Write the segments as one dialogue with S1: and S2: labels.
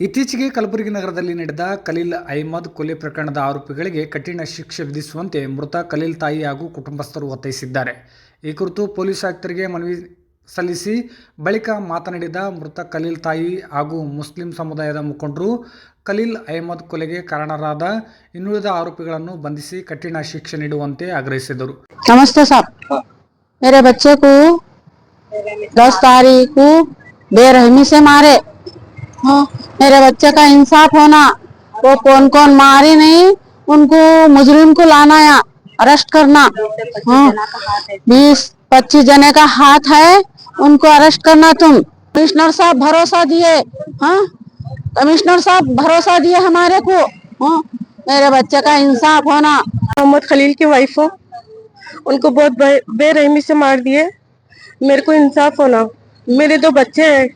S1: ಇತ್ತೀಚೆಗೆ ಕಲಬುರಗಿ ನಗರದಲ್ಲಿ ನಡೆದ ಖಲೀಲ್ ಅಹ್ಮದ್ ಕೊಲೆ ಪ್ರಕರಣದ ಆರೋಪಿಗಳಿಗೆ ಕಠಿಣ ಶಿಕ್ಷೆ ವಿಧಿಸುವಂತೆ ಮೃತ ಖಲೀಲ್ ತಾಯಿ ಹಾಗೂ ಕುಟುಂಬಸ್ಥರು ಒತ್ತಾಯಿಸಿದ್ದಾರೆ ಈ ಕುರಿತು ಪೊಲೀಸ್ ಆಯುಕ್ತರಿಗೆ ಮನವಿ ಸಲ್ಲಿಸಿ ಬಳಿಕ ಮಾತನಾಡಿದ ಮೃತ ಖಲೀಲ್ ತಾಯಿ ಹಾಗೂ ಮುಸ್ಲಿಂ ಸಮುದಾಯದ ಮುಖಂಡರು ಖಲೀಲ್ ಅಹ್ಮದ್ ಕೊಲೆಗೆ ಕಾರಣರಾದ ಇನ್ನುಳಿದ ಆರೋಪಿಗಳನ್ನು ಬಂಧಿಸಿ ಕಠಿಣ ಶಿಕ್ಷೆ ನೀಡುವಂತೆ ಆಗ್ರಹಿಸಿದರು
S2: नमस्ते साहब मेरे बच्चे को दस तारीख को बेरहमी से मारे हाँ, मेरे बच्चे का इंसाफ होना वो कौन कौन मारे नहीं उनको मुजरिम को लाना या अरेस्ट करना। हाँ, बीस पच्चीस जने का हाथ है उनको अरेस्ट करना तुम। कमिश्नर साहब भरोसा दिए हाँ कमिश्नर साहब भरोसा दिए हमारे को। हाँ, मेरे बच्चे का इंसाफ होना।
S3: मोहम्मद खलील की वाइफ हो। उनको बहुत बेरहमी से मार दिए। मेरे को इंसाफ होना। मेरे दो बच्चे हैं।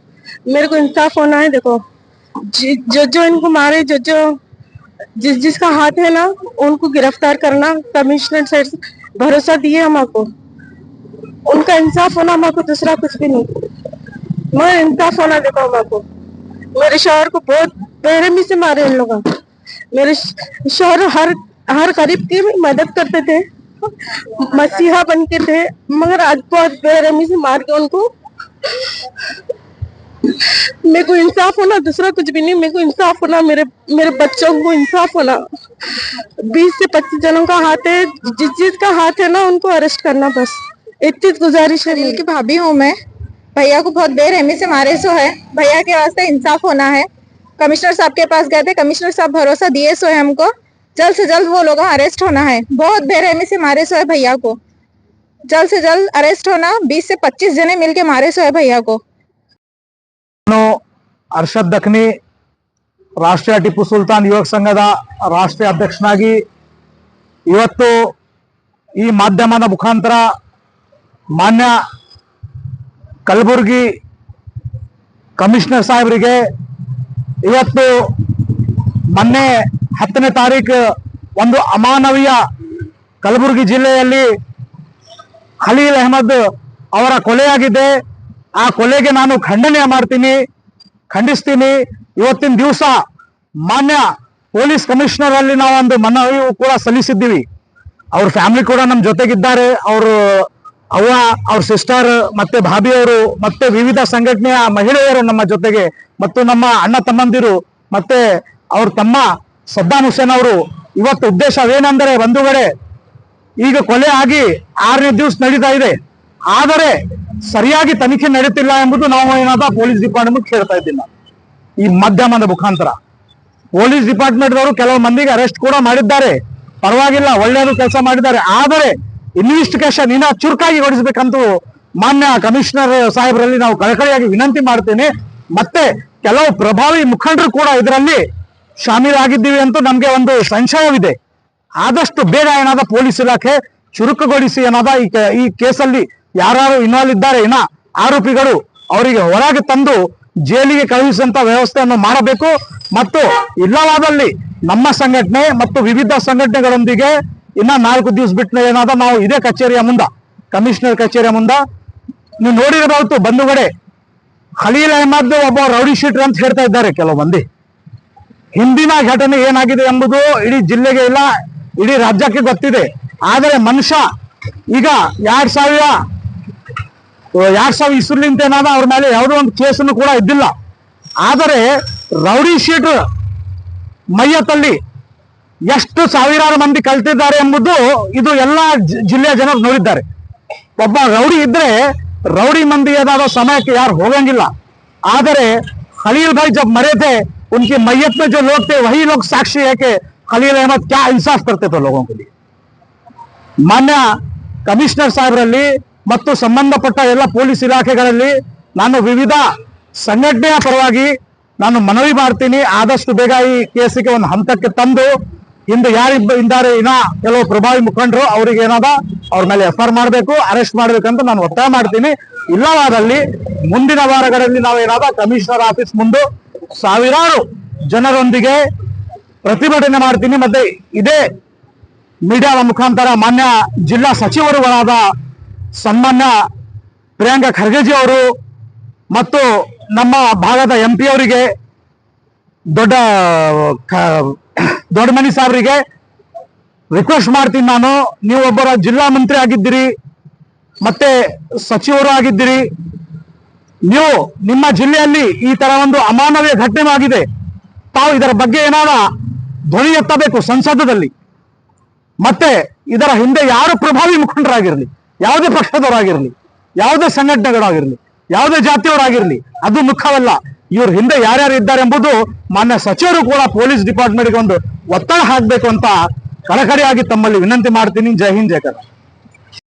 S3: मेरे को इंसाफ होना है देखो। जो जो इनको मारे जो जो जिस, जिसका हाथ है ना, उनको गिरफ़्तार करना, कमिश्नर से भरोसा दिए हमको। उनका इंसाफ होना हमको, दूसरा कुछ भी नहीं। मगर इंसाफ होना देखो हमको। मेरे शोहर को बहुत बेरहमी से मारे इन लोगों। मेरे शोहर हर हर गरीब की मदद करते थे। मसीहा बन के थे, मगर आज बहुत बेरहमी से मार के उनको मेरे को इंसाफ होना, दूसरा कुछ भी नहीं, मेरे को इंसाफ होना, मेरे मेरे बच्चों को इंसाफ होना। बीस से पच्चीस जनों का हाथ है, जिस जिसका हाथ है ना, उनको अरेस्ट करना बस। इतनी गुजारिश है। मेरी
S4: की भाभी हूँ मैं। भैया को बहुत बेरहमी से मारे सो है। भैया के वास्ते इंसाफ होना है। कमिश्नर साहब के पास गए थे। कमिश्नर साहब भरोसा दिए सो है हमको। जल्द से जल्द वो लोग अरेस्ट होना है। बहुत बेरहमी से मारे सो है भैया को। जल्द से जल्द अरेस्ट होना। बीस से पच्चीस जने मिलके मारे सो है भैया को।
S5: ನಾನು ಅರ್ಷದ್ ದಖ್ನಿ, ರಾಷ್ಟ್ರೀಯ ಟಿಪ್ಪು ಸುಲ್ತಾನ್ ಯುವಕ ಸಂಘದ ರಾಷ್ಟ್ರೀಯ ಅಧ್ಯಕ್ಷನಾಗಿ ಇವತ್ತು ಈ ಮಾಧ್ಯಮದ ಮುಖಾಂತರ ಮಾನ್ಯ ಕಲಬುರ್ಗಿ ಕಮಿಷನರ್ ಸಾಹೇಬರಿಗೆ ಇವತ್ತು ಮೊನ್ನೆ ಹತ್ತನೇ ತಾರೀಕು ಒಂದು ಅಮಾನವೀಯ ಕಲಬುರ್ಗಿ ಜಿಲ್ಲೆಯಲ್ಲಿ ಖಲೀಲ್ ಅಹಮದ್ ಅವರ ಕೊಲೆಯಾಗಿದೆ. ಆ ಕೊಲೆಗೆ ನಾನು ಖಂಡನೆ ಮಾಡ್ತೀನಿ, ಖಂಡಿಸ್ತೀನಿ. ಇವತ್ತಿನ ದಿವಸ ಮಾನ್ಯ ಪೊಲೀಸ್ ಕಮಿಷನರ್ ಅಲ್ಲಿ ನಾವು ಒಂದು ಮನವಿ ಕೂಡ ಸಲ್ಲಿಸಿದ್ದೀವಿ. ಅವ್ರ ಫ್ಯಾಮಿಲಿ ಕೂಡ ನಮ್ಮ ಜೊತೆಗಿದ್ದಾರೆ. ಅವರು ಅವ್ವ, ಅವ್ರ ಸಿಸ್ಟರ್ ಮತ್ತೆ ಭಾಬಿಯವರು ಮತ್ತೆ ವಿವಿಧ ಸಂಘಟನೆಯ ಮಹಿಳೆಯರು ನಮ್ಮ ಜೊತೆಗೆ ಮತ್ತು ನಮ್ಮ ಅಣ್ಣ ತಮ್ಮಂದಿರು ಮತ್ತೆ ಅವ್ರ ತಮ್ಮ ಸದ್ದಾಂ ಹುಸೇನ್ ಅವರು. ಇವತ್ತು ಉದ್ದೇಶವೇನೆಂದರೆ ಬಂಧುಗಳೇ, ಈಗ ಕೊಲೆ ಆಗಿ ಆರನೇ ದಿವಸ ನಡೀತಾ ಇದೆ. ಆದರೆ ಸರಿಯಾಗಿ ತನಿಖೆ ನಡೆಯುತ್ತಿಲ್ಲ ಎಂಬುದು ನಾವು ಏನಾದ ಪೊಲೀಸ್ ಡಿಪಾರ್ಟ್ಮೆಂಟ್ ಕೇಳ್ತಾ ಇದ್ದೀನಿ ನಾನು. ಈ ಮಾಧ್ಯಮದ ಮುಖಾಂತರ. ಪೊಲೀಸ್ ಡಿಪಾರ್ಟ್ಮೆಂಟ್ ಅವರು ಕೆಲವು ಮಂದಿಗೆ ಅರೆಸ್ಟ್ ಕೂಡ ಮಾಡಿದ್ದಾರೆ. ಪರವಾಗಿಲ್ಲ ಒಳ್ಳೆಯದು ಕೆಲಸ ಮಾಡಿದ್ದಾರೆ. ಆದರೆ ಇನ್ವೆಸ್ಟಿಗೇಷನ್ ಇನ್ನ ಚುರುಕಾಗಿ ಹೊಡಿಸಬೇಕಂತ ಮಾನ್ಯ ಕಮಿಷನರ್ ಸಾಹೇಬರಲ್ಲಿ ನಾವು ಕಳಕಳಿಯಾಗಿ ವಿನಂತಿ ಮಾಡ್ತೇನೆ. ಮತ್ತೆ ಕೆಲವು ಪ್ರಭಾವಿ ಮುಖಂಡರು ಕೂಡ ಇದರಲ್ಲಿ ಶಾಮೀಲಾಗಿದ್ದೀವಿ ಅಂತ ನಮಗೆ ಒಂದು ಸಂಶಯವಿದೆ. ಆದಷ್ಟು ಬೇಗ ಏನಾದ ಪೊಲೀಸ್ ಇಲಾಖೆ ಚುರುಕುಗೊಳಿಸಿ ಏನಾದ ಈ ಕೇಸಲ್ಲಿ ಯಾರು ಇನ್ವಾಲ್ವ್ ಇದ್ದಾರೆ, ಇನ್ನ ಆರೋಪಿಗಳು ಅವರಿಗೆ ಹೊರಗೆ ತಂದು ಜೈಲಿಗೆ ಕಳುಹಿಸುವಂತ ವ್ಯವಸ್ಥೆಯನ್ನು ಮಾಡಬೇಕು. ಮತ್ತು ಇಲ್ಲವಾದಲ್ಲಿ ನಮ್ಮ ಸಂಘಟನೆ ಮತ್ತು ವಿವಿಧ ಸಂಘಟನೆಗಳೊಂದಿಗೆ ಇನ್ನ ನಾಲ್ಕು ದಿವಸ ಬಿಟ್ಟು ಏನಾದ ನಾವು ಇದೇ ಕಚೇರಿಯ ಮುಂದ, ಕಮಿಷನರ್ ಕಚೇರಿಯ ಮುಂದ. ನೀವು ನೋಡಿರಬಹುದು ಬಂದುಗಡೆ ಖಲೀಲ್ ಅಹಮದ್ ಒಬ್ಬ ರೌಡಿ ಶೀಟರ್ ಅಂತ ಹೇಳ್ತಾ ಇದ್ದಾರೆ ಕೆಲವು ಮಂದಿ. ಹಿಂದಿನ ಘಟನೆ ಏನಾಗಿದೆ ಎಂಬುದು ಇಡೀ ಜಿಲ್ಲೆಗೆ ಇಲ್ಲ, ಇಡೀ ರಾಜ್ಯಕ್ಕೆ ಗೊತ್ತಿದೆ. ಆದರೆ ಮನುಷ್ಯ ಈಗ ಎರಡ್ ಸಾವಿರ ಎರಡ್ ಸಾವಿರ ಇಸ್ಲಿಂತ ಏನಾದ ಅವ್ರ ಮೇಲೆ ಯಾವುದೋ ಒಂದು ಕೇಸನ್ನು ಕೂಡ ಇದ್ದಿಲ್ಲ ಆದರೆ ರೌಡಿ ಶೀಟರ್ ಮೈಯತ್ತಲ್ಲಿ ಎಷ್ಟು ಸಾವಿರಾರು ಮಂದಿ ಕಲ್ತಿದ್ದಾರೆ ಎಂಬುದು ಇದು ಎಲ್ಲ ಜಿ- ಜಿಲ್ಲೆಯ ಜನರು ನೋಡಿದ್ದಾರೆ ಒಬ್ಬ ರೌಡಿ ಇದ್ರೆ ರೌಡಿ ಮಂದಿ ಏನಾದ ಸಮಯಕ್ಕೆ ಯಾರು ಹೋಗಂಗಿಲ್ಲ ಆದರೆ खलील भाई जब मरे थे उनकी मैयत में जो लोग थे वही लोग साक्षी है कि खलील अहमद क्या इंसाफ करते थे लोगों के लिए ಮಾನ್ಯ ಕಮಿಷನರ್ ಸಾಹೇಬರಲ್ಲಿ ಮತ್ತು ಸಂಬಂಧಪಟ್ಟ ಎಲ್ಲ ಪೊಲೀಸ್ ಇಲಾಖೆಗಳಲ್ಲಿ ನಾನು ವಿವಿಧ ಸಂಘಟನೆಯ ಪರವಾಗಿ ನಾನು ಮನವಿ ಮಾಡ್ತೀನಿ. ಆದಷ್ಟು ಬೇಗ ಈ ಕೇಸಿಗೆ ಒಂದು ಹಂತಕ್ಕೆ ತಂದು ಇಂದು ಯಾರಿಬ್ಬ ಇದ್ದಾರೆ ಇನ್ನ ಕೆಲವು ಪ್ರಭಾವಿ ಮುಖಂಡರು ಅವ್ರಿಗೆ ಏನಾದ ಅವ್ರ ಮೇಲೆ ಎಫ್ ಆರ್ ಮಾಡಬೇಕು, ಅರೆಸ್ಟ್ ಮಾಡಬೇಕಂತ ನಾನು ಒತ್ತಾಯ ಮಾಡ್ತೀನಿ. ಇಲ್ಲವಾದಲ್ಲಿ ಮುಂದಿನ ವಾರಗಳಲ್ಲಿ ನಾವು ಏನಾದ ಕಮಿಷನರ್ ಆಫೀಸ್ ಮುಂದೆ ಸಾವಿರಾರು ಜನರೊಂದಿಗೆ ಪ್ರತಿಭಟನೆ ಮಾಡ್ತೀನಿ. ಮತ್ತೆ ಇದೇ ಮೀಡಿಯಾದ ಮುಖಾಂತರ ಮಾನ್ಯ ಜಿಲ್ಲಾ ಸಚಿವರುಗಳಾದ ಸನ್ಮಾನ್ಯ ಪ್ರಿಯಾಂಕ ಖರ್ಗೆಜಿ ಅವರು ಮತ್ತು ನಮ್ಮ ಭಾಗದ ಎಂ ಪಿ ಅವರಿಗೆ, ದೊಡ್ಡ, ಕ- ದೊಡ್ಡ ಮನಿ ಸಾಹೇಬರಿಗೆ ರಿಕ್ವೆಸ್ಟ್ ಮಾಡ್ತೀನಿ ನಾನು. ನೀವು ಒಬ್ಬರ ಜಿಲ್ಲಾ ಮಂತ್ರಿ ಆಗಿದ್ದೀರಿ, ಮತ್ತೆ ಸಚಿವರು ಆಗಿದ್ದೀರಿ. ನೀವು ನಿಮ್ಮ ಜಿಲ್ಲೆಯಲ್ಲಿ ಈ ತರ ಒಂದು ಅಮಾನವೀಯ ಘಟನೆ ಆಗಿದೆ. ತಾವು ಇದರ ಬಗ್ಗೆ ಏನಾರ ಧ್ವನಿ ಎತ್ತಬೇಕು ಸಂಸದದಲ್ಲಿ. ಮತ್ತೆ ಇದರ ಹಿಂದೆ ಯಾರು ಪ್ರಭಾವಿ ಮುಖಂಡರಾಗಿರ್ಲಿ? ಯಾವುದೇ ಪಕ್ಷದವರಾಗಿರ್ಲಿ, ಯಾವುದೇ ಸಂಘಟನೆಗಳಾಗಿರ್ಲಿ, ಯಾವುದೇ ಜಾತಿಯವರಾಗಿರ್ಲಿ, ಅದು ಮುಖ್ಯವಲ್ಲ. ಇವ್ರ ಹಿಂದೆ ಯಾರ್ಯಾರು ಇದ್ದಾರೆ ಎಂಬುದು ಮಾನ್ಯ ಸಚಿವರು ಕೂಡ ಪೊಲೀಸ್ ಡಿಪಾರ್ಟ್ಮೆಂಟ್ಗೆ ಒಂದು ಒತ್ತಡ ಹಾಕಬೇಕು ಅಂತ ಕಳಕಳಿಯಾಗಿ ತಮ್ಮಲ್ಲಿ ವಿನಂತಿ ಮಾಡ್ತೀನಿ. ಜೈ ಹಿಂದ್, ಜೈ ಕರ್ನಾಟಕ.